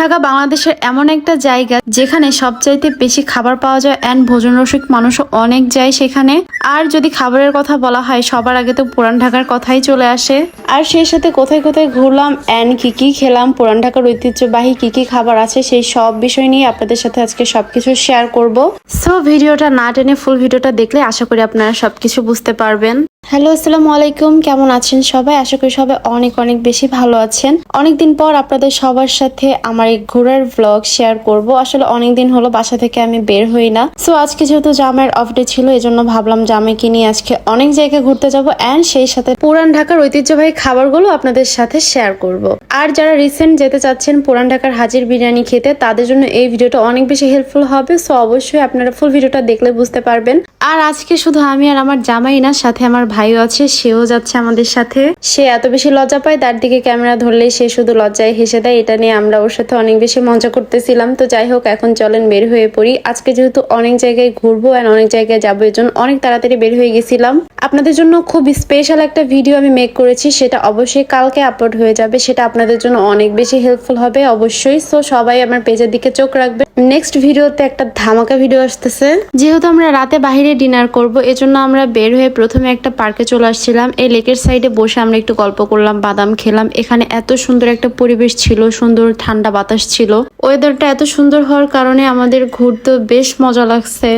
ঢাকা বাংলাদেশের এমন একটা জায়গা যেখানে সবচাইতে বেশি খাবার পাওয়া যায় অ্যান্ড ভোজন রসিক মানুষও অনেক যায় সেখানে। আর যদি খাবারের কথা বলা হয়, সবার আগে তো পুরান ঢাকার কথাই চলে আসে। আর সেই সাথে কোথায় কোথায় ঘুরলাম অ্যান্ড কি কি খেলাম, পুরান ঢাকার ঐতিহ্যবাহী কি কি খাবার আছে সেই সব বিষয় নিয়ে আপনাদের সাথে আজকে সবকিছু শেয়ার করব। সো ভিডিওটা না টেনে ফুল ভিডিওটা দেখলে আশা করি আপনারা সবকিছু বুঝতে পারবেন। হ্যালো, আসসালামু আলাইকুম। কেমন আছেন সবাই? আশা করি সবাই অনেক অনেক বেশি ভালো আছেন। অনেকদিন পর আপনাদের সবার সাথে আমার এই ঘোরার ব্লগ শেয়ার করব। আসলে অনেকদিন হলো বাসা থেকে আমি বের হই না। সো আজকে যেহেতু জামাইয়ের অফ ডে ছিল, এজন্য ভাবলাম জামাইকে নিয়ে আজকে অনেক জায়গায় ঘুরতে যাব অ্যান্ড সেই সাথে পুরান ঢাকার ঐতিহ্যবাহী খাবারগুলো আপনাদের সাথে শেয়ার করব। আর যারা রিসেন্ট যেতে চাচ্ছেন পুরান ঢাকার হাজির বিরিয়ানি খেতে, তাদের জন্য এই ভিডিওটা অনেক বেশি হেল্পফুল হবে। সো অবশ্যই আপনারা ফুল ভিডিওটা দেখলে বুঝতে পারবেন। আর আজকে শুধু আমি আর আমার জামাই না, সাথে আমার ভাইও আছে, সেও যাচ্ছে আমাদের সাথে। সে এত বেশি লজ্জা পায়, তার দিকে ক্যামেরা ধরলে সে শুধু লজ্জায় হেসে দেয়। এটা নিয়ে আমরা ওর সাথে অনেক বেশি মজা করতেছিলাম। তো যাই হোক, এখন চলেন বের হয়ে পড়ি। আজকে যেহেতু অনেক জায়গায় ঘুরবো অ্যান্ড অনেক জায়গায় যাব এর জন্য অনেক তাড়াতাড়ি বের হয়ে গেছিলাম। আপনাদের জন্য খুব স্পেশাল একটা ভিডিও আমি মেক করেছি, সেটা অবশ্যই কালকে আপলোড হয়ে যাবে, সেটা আপনাদের জন্য অনেক বেশি হেল্পফুল হবে, অবশ্যই। সো সবাই আমার পেজের দিকে চোখ রাখবে নেক্সট ভিডিওতে একটা ধামাকা ভিডিও আসতেছে। যেহেতু আমরা রাতে বাইরে ডিনার করব, এজন্য আমরা বের হয়ে প্রথমে একটা পার্কে চলে আসছিলাম। এই লেকের সাইডে বসে আমরা একটু গল্প করলাম, বাদাম খেলাম। এখানে এত সুন্দর একটা পরিবেশ ছিল, সুন্দর ঠান্ডা বাতাস ছিল। ওয়েদারটা এত সুন্দর হওয়ার কারণে আমাদের ঘুরতে বেশ মজা লাগছে।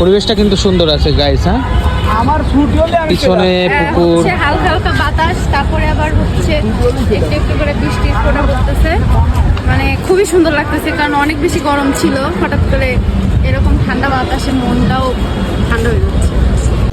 পরিবেশটা কিন্তু সুন্দর আছে গাইস হ্যাঁ? পিছনে পুকুর। হচ্ছে হালকা হালকা বাতাস তারপরে আবার হচ্ছে একটু একটু করে বৃষ্টি ফোটা পড়তেছে। মানে খুবই সুন্দর লাগতেছে কারণ অনেক বেশি গরম ছিল হঠাৎ করে এরকম ঠান্ডা বাতাসে মনটাও ঠান্ডা হয়ে যাচ্ছে।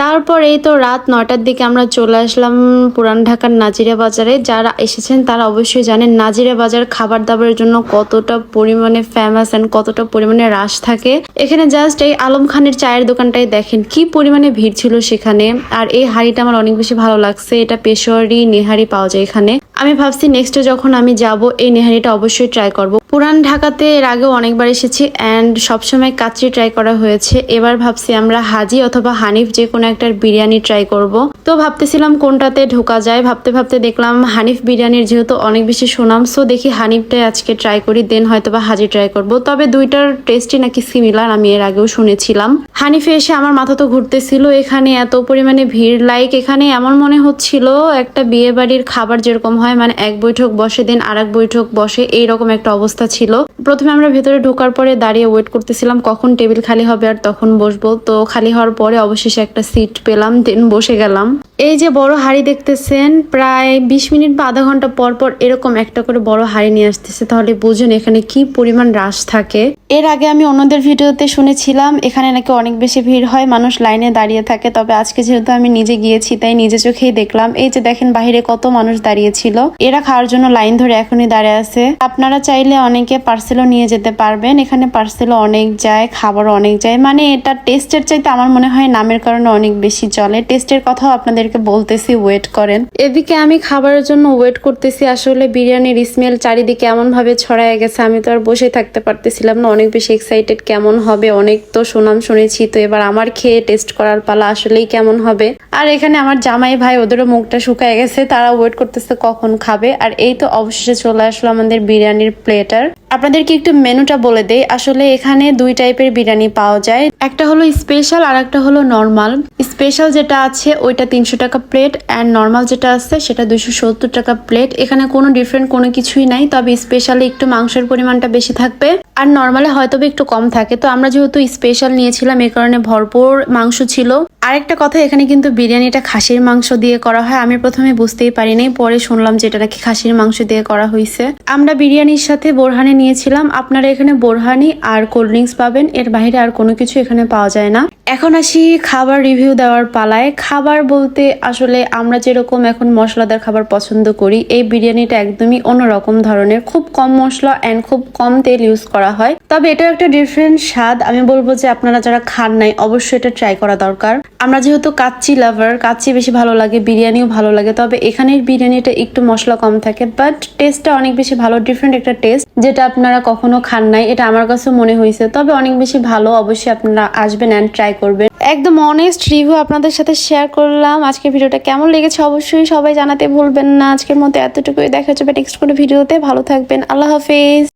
তারপর এই তো রাত নটার দিকে আমরা চলে আসলাম পুরান ঢাকার নাজিরা বাজারে। যারা এসেছেন তারা অবশ্যই জানেন নাজিরা বাজার খাবার দাবারের জন্য কতটা পরিমাণে ফেমাস এন্ড কতটা পরিমাণে রাশ থাকে। এখানে জাস্ট এই আলম খানের চায়ের দোকানটাই দেখেন, কি পরিমাণে ভিড় ছিল সেখানে। আর এই হাড়িটা আমার অনেক বেশি ভালো লাগছে, এটা পেশোয়ারি নেহারি পাওয়া যায় এখানে। আমি ভাবছি নেক্সটে যখন আমি যাব, এই নেহারিটা অবশ্যই ট্রাই করব। পুরান ঢাকাতে এর আগেও অনেকবার এসেছি অ্যান্ড সবসময় কাচ্চি ট্রাই করা হয়েছে। এবার ভাবছি আমরা হাজি অথবা হানিফ যে কোনো একটা বিরিয়ানি ট্রাই করব। তো ভাবতেছিলাম কোনটাতে ঢোকা যায়। ভাবতে ভাবতে দেখলাম হানিফ বিরিয়ানির যেহেতু অনেক বেশি সুনাম সো দেখি হানিফটাই আজকে ট্রাই করি দেন হয়তো বা হাজি ট্রাই করব। তবে দুইটার টেস্টই নাকি সিমিলার আমি এর আগেও শুনেছিলাম। হানিফে এসে আমার মাথা তো ঘুরতেছিল, এখানে এত পরিমাণে ভিড়। লাইক এখানে এমন মনে হচ্ছিল, একটা বিয়ে বাড়ির খাবার যেরকম হয় মানে এক বৈঠক বসে দিন আর এক বৈঠক বসে, এইরকম একটা অবস্থা ছিল। প্রথমে আমরা ভেতরে ঢোকার পরে দাঁড়িয়ে ওয়েট করতেছিলাম, কখন টেবিল খালি হবে আর তখন বসবো। তো খালি হওয়ার পরে অবশেষে একটা সিট পেলাম দেন বসে গেলাম। এই যে বড় হাড়ি দেখতেছেন, প্রায় বিশ মিনিট বা আধা ঘণ্টা পর পর এরকম একটা করে বড় হাড়ি নিয়ে আসতেছে, তাহলে বুঝুন এখানে কি পরিমাণ রাশ থাকে। এর আগে আমি অন্যদের ভিডিওতে শুনেছিলাম, এখানে নাকি অনেক বেশি ভিড় হয়, মানুষ লাইনে দাঁড়িয়ে থাকে। তবে আজকে যেহেতু আমি নিজে গিয়েছি, তাই নিজে চোখেই দেখলাম। এই যে দেখেন, বাইরে কত মানুষ দাঁড়িয়েছিল। এরা খাওয়ার জন্য লাইন ধরে এখনই দাঁড়িয়ে আছে। আপনারা চাইলে অনেকে পার্সেলও নিয়ে যেতে পারবেন। এখানে পার্সেলও অনেক যায়, খাবারও অনেক যায়। মানে এটা টেস্টের চাইতে আমার মনে হয় নামের কারণে অনেক বেশি চলে। টেস্টের কথাও আপনাদেরকে বলতেছি ওয়েট করেন। এদিকে আমি খাবারের জন্য ওয়েট করতেছি। আসলে বিরিয়ানির স্মেল চারিদিকে এমন ভাবে ছড়ায় গেছে, আমি তো আর বসে থাকতে পারতেছিলাম না। অনেক বেশি এক্সাইটেড কেমন হবে, অনেক তো সুনাম শুনেছি, তো এবার আমার খেয়ে টেস্ট করার পালা আসলেই কেমন হবে। আর এখানে আমার জামাই ভাই, ওদেরও মুখটা শুকায় গেছে তারা ওয়েট করতেছে কখন খাবে। আর এই তো অবশেষে চলে আসলো আমাদের বিরিয়ানির প্লেটার আপনাদেরকে একটু মেনুটা বলে দেই। আসলে এখানে দুই টাইপের বিরিয়ানি পাওয়া যায়। একটা হলো স্পেশাল আর একটা হলো নর্মাল স্পেশাল যেটা আছে, ওইটা তিনশো টাকা প্লেট অ্যান্ড নর্মাল যেটা আছে, সেটা দুইশো সত্তর টাকা প্লেট এখানে কোনো ডিফারেন্ট কোনো কিছুই নাই, তবে স্পেশালে একটু মাংসের পরিমাণটা বেশি থাকবে। আর নর্মালে হয়তো একটু কম থাকে। তো আমরা যেহেতু স্পেশাল নিয়েছিলাম এই কারণে ভরপুর মাংস ছিল। আরেকটা কথা, এখানে কিন্তু বিরিয়ানিটা খাসির মাংস দিয়ে করা হয়। আমি প্রথমে বুঝতেই পারিনি, পরে শুনলাম যে এটা নাকি খাসির মাংস দিয়ে করা হয়েছে আমরা বিরিয়ানির সাথে বোরহানি নিয়েছিলাম। আপনারা এখানে বোরহানি আর কোল্ড ড্রিঙ্কস পাবেন। এর বাইরে আর কোনো কিছু এখানে পাওয়া যায় না। এখন আসি খাবার রিভিউ দেওয়ার পালায়। খাবার বলতে আসলে আমরা যেরকম এখন মশলাদার খাবার পছন্দ করি, এই বিরিয়ানিটা একদমই অন্যরকম ধরনের। খুব কম মশলা অ্যান্ড খুব কম তেল ইউজ করা হয়। তবে এটা একটা ডিফারেন্ট স্বাদ। আমি বলব যে আপনারা যারা খান নাই, অবশ্যই এটা ট্রাই করা দরকার। আমরা যেহেতু কাচ্চি লাভার কাচ্চি বেশি ভালো লাগে, বিরিয়ানিও ভালো লাগে, তবে এখানের বিরিয়ানিটা একটু মশলা কম থাকে বাট টেস্টটা অনেক বেশি ভালো ডিফারেন্ট একটা টেস্ট যেটা আপনারা কখনো খান নাই। এটা আমার কাছে মনে হয়েছে। তবে অনেক বেশি ভালো, অবশ্যই আপনারা আসবেন অ্যান্ড ট্রাই করবেন। একদম অনেস্ট রিভিউ আপনাদের সাথে শেয়ার করলাম। আজকের ভিডিওটা কেমন লেগেছে অবশ্যই সবাই জানাতে ভুলবেন না। আজকের মতো এতটুকুই। দেখা যাবে নেক্সট কোনো ভিডিওতে। ভালো থাকবেন। আল্লাহ হাফেজ।